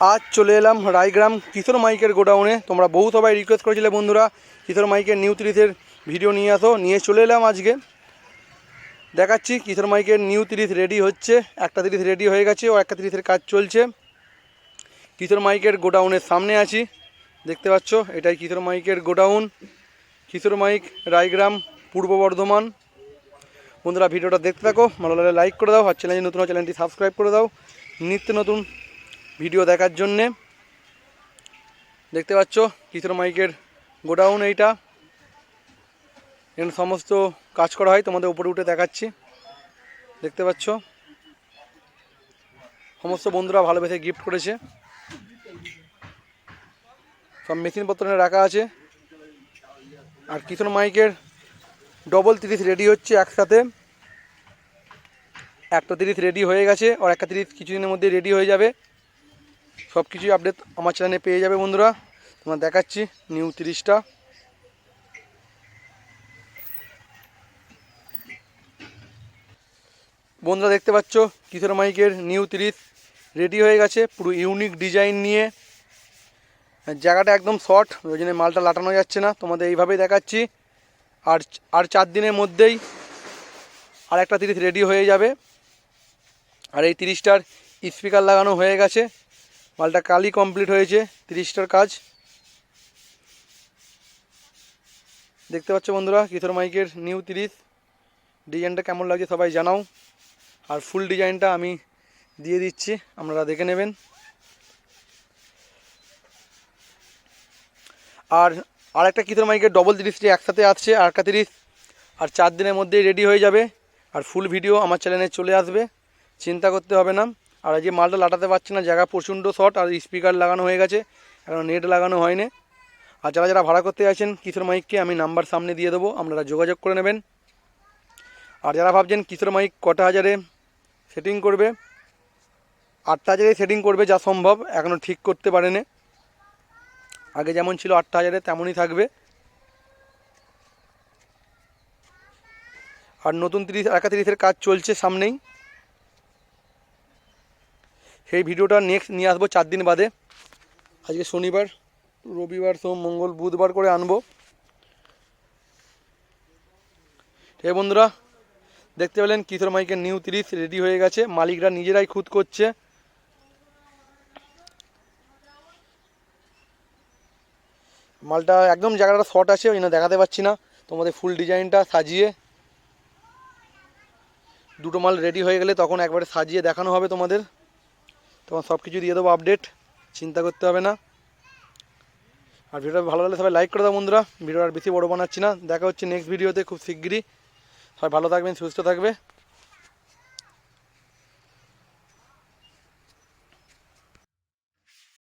আজ চলে এলাম রায়গ্রাম কিশোর মাইকের গোডাউনে। তোমরা বহু সবাই রিকোয়েস্ট করেছিলে বন্ধুরা, কিশোর মাইকের নিউ তিরিশের ভিডিও নিয়ে আসো, নিয়ে চলে এলাম আজকে। দেখাচ্ছি কিশোর মাইকের নিউ তিরিশ রেডি হচ্ছে, একটা তিরিশ রেডি হয়ে গেছে, ও একটা তিরিশের কাজ চলছে। কিশোর মাইকের গোডাউনের সামনে আছি, দেখতে পাচ্ছ, এটাই কিশোর মাইকের গোডাউন। কিশোর মাইক, রায়গ্রাম, পূর্ব বর্ধমান। বন্ধুরা ভিডিওটা দেখতে থাকো, ভালো লাগলে লাইক করে দাও, আর চ্যানেল নতুন চ্যানেলটি সাবস্ক্রাইব করে দাও। নিত্য নতুন ভিডিও দেখার জন্যে। দেখতে পাচ্ছ কিশোর মাইকের গোডাউন এইটা? এখানে সমস্ত কাজ করা হয়, তোমাদের উপরে উঠে দেখাচ্ছি। দেখতে পাচ্ছ? সমস্ত বন্ধুরা ভালোবেসে গিফট করেছে। সব মেশিনপত্র রাখা আছে। আর কিশোর মাইকের ডবল তিরিশ রেডি হচ্ছে একসাথে। একটা তিরিশ রেডি হয়ে গেছে, আর একটা তিরিশ কিছুদিনের মধ্যে রেডি হয়ে যাবে। সব কিছুই আপডেট আমার চ্যানেলে পেয়ে যাবে বন্ধুরা। তোমার দেখাচ্ছি নিউ তিরিশটা। বন্ধুরা দেখতে পাচ্ছ, কিশোর মাইকের নিউ তিরিশ রেডি হয়ে গেছে, পুরো ইউনিক ডিজাইন নিয়ে। জায়গাটা একদম শর্ট ওই জন্য মালটা লাটানো যাচ্ছে না, তোমাদের এইভাবেই দেখাচ্ছি। আর আর চার দিনের মধ্যেই আর একটা তিরিশ রেডি হয়ে যাবে। আর এই তিরিশটার স্পিকার লাগানো হয়ে গেছে। মালটা কালই কমপ্লিট হয়েছে, তিরিশটার কাজ। দেখতে পাচ্ছ বন্ধুরা, কিশোর মাইকের নিউ তিরিশ। ডিজাইনটা কেমন লাগছে সবাই জানাও। আর ফুল ডিজাইনটা আমি দিয়ে দিচ্ছি, আপনারা দেখে নেবেন। আর আর একটা কিশোর মাইকের ডবল তিরিশটি একসাথে আসছে আর একটা তিরিশ। আর চার দিনের মধ্যেই রেডি হয়ে যাবে। আর ফুল ভিডিও আমার চ্যানেলে চলে আসবে, চিন্তা করতে হবে না। আর এই যে মালটা লাটাতে পারছে না, জায়গা প্রচণ্ড শর্ট আর স্পিকার লাগানো হয়ে গেছে, এখন নেট লাগানো হয়নি। আর যারা যারা ভাড়া করতে আছেন কিশোর মাইককে আমি নাম্বার সামনে দিয়ে দেবো, আপনারা যোগাযোগ করে নেবেন। আর যারা ভাবছেন কিশোর মাইক কটা হাজারে সেটিং করবে, আটটা হাজারে সেটিং করবে যা সম্ভব এখনও ঠিক করতে পারেনি। আগে যেমন ছিল আটটা হাজারে, তেমনই থাকবে। আর নতুন তিরিশ একা তিরিশের কাজ চলছে সামনেই। সেই ভিডিওটা নেক্সট নিয়ে আসব চার দিন বাদে। আজকে শনিবার, রবিবার, সোম, মঙ্গল, বুধবার করে আনব। হে বন্ধুরা, দেখতে পেলেন কিশোর মাইকের নিউ তিরিশ রেডি হয়ে গেছে। মালিকরা নিজেরাই খুদ করছে। মালটা একদম জায়গাটা শর্ট আছে, ওই জন্য দেখাতে পাচ্ছি না। তোমাদের ফুল ডিজাইনটা সাজিয়ে দুটো মাল রেডি হয়ে গেলে তখন একবারে সাজিয়ে দেখানো হবে তোমাদের। তখন সব কিছু দিয়ে দেবো আপডেট চিন্তা করতে হবে না। আর ভিডিওটা ভালো লাগলে সবাই লাইক করে দাও বন্ধুরা ভিডিও আর বেশি বড় বানাচ্ছি না। দেখা হচ্ছে নেক্সট ভিডিওতে খুব শিগগিরই। সবাই ভালো থাকবেন, সুস্থ থাকবে।